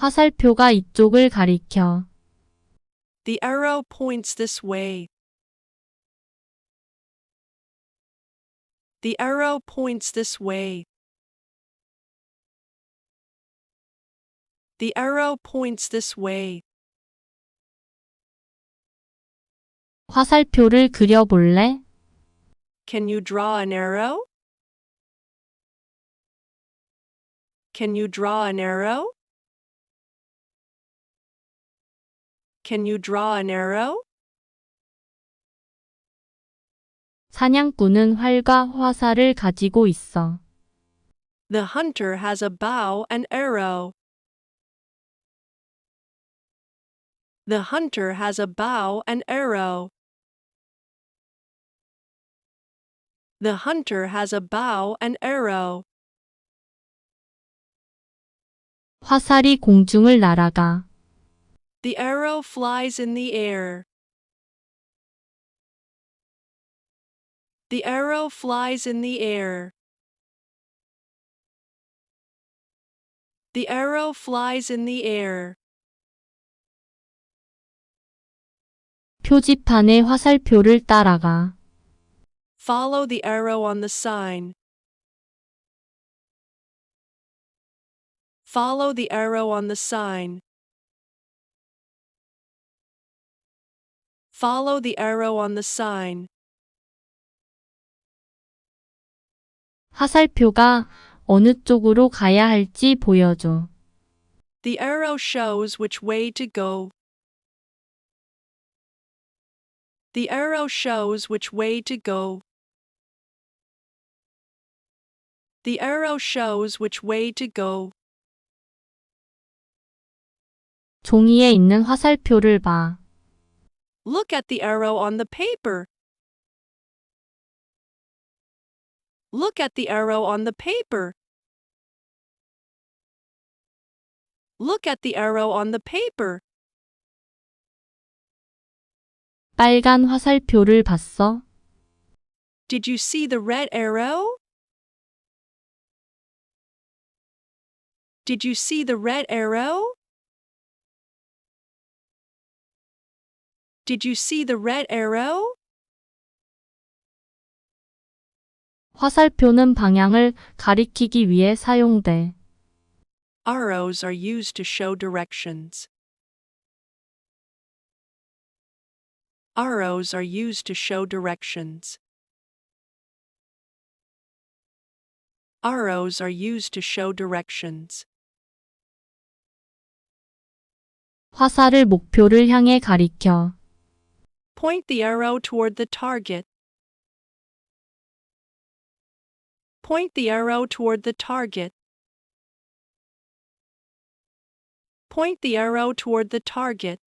화살표가 이쪽을 가리켜. The arrow points this way. The arrow points this way. The arrow points this way. 화살표를 그려볼래? Can you draw an arrow? Can you draw an arrow? Can you draw an arrow? 사냥꾼은 활과 화살을 가지고 있어. The hunter has a bow and arrow. The hunter has a bow and arrow. The hunter has a bow and arrow. 화살이 공중을 날아가. The arrow flies in the air. The arrow flies in the air. The arrow flies in the air. 표지판의 화살표를 따라가. Follow the arrow on the sign. Follow the arrow on the sign. Follow the arrow on the sign. 화살표가 어느 쪽으로 가야 할지 보여줘. The arrow shows which way to go. The arrow shows which way to go. The arrow shows which way to go. 종이에 있는 화살표를 봐. Look at the arrow on the paper. Look at the arrow on the paper. Look at the arrow on the paper. 빨간 화살표를 봤어? Did you see the red arrow? Did you see the red arrow? Did you see the red arrow? 화살표는 방향을 가리키기 위해 사용돼. Arrows are used to show directions. Arrows are used to show directions. Arrows are used to show directions. 화살을 목표를 향해 가리켜. Point the arrow toward the target. Point the arrow toward the target. Point the arrow toward the target.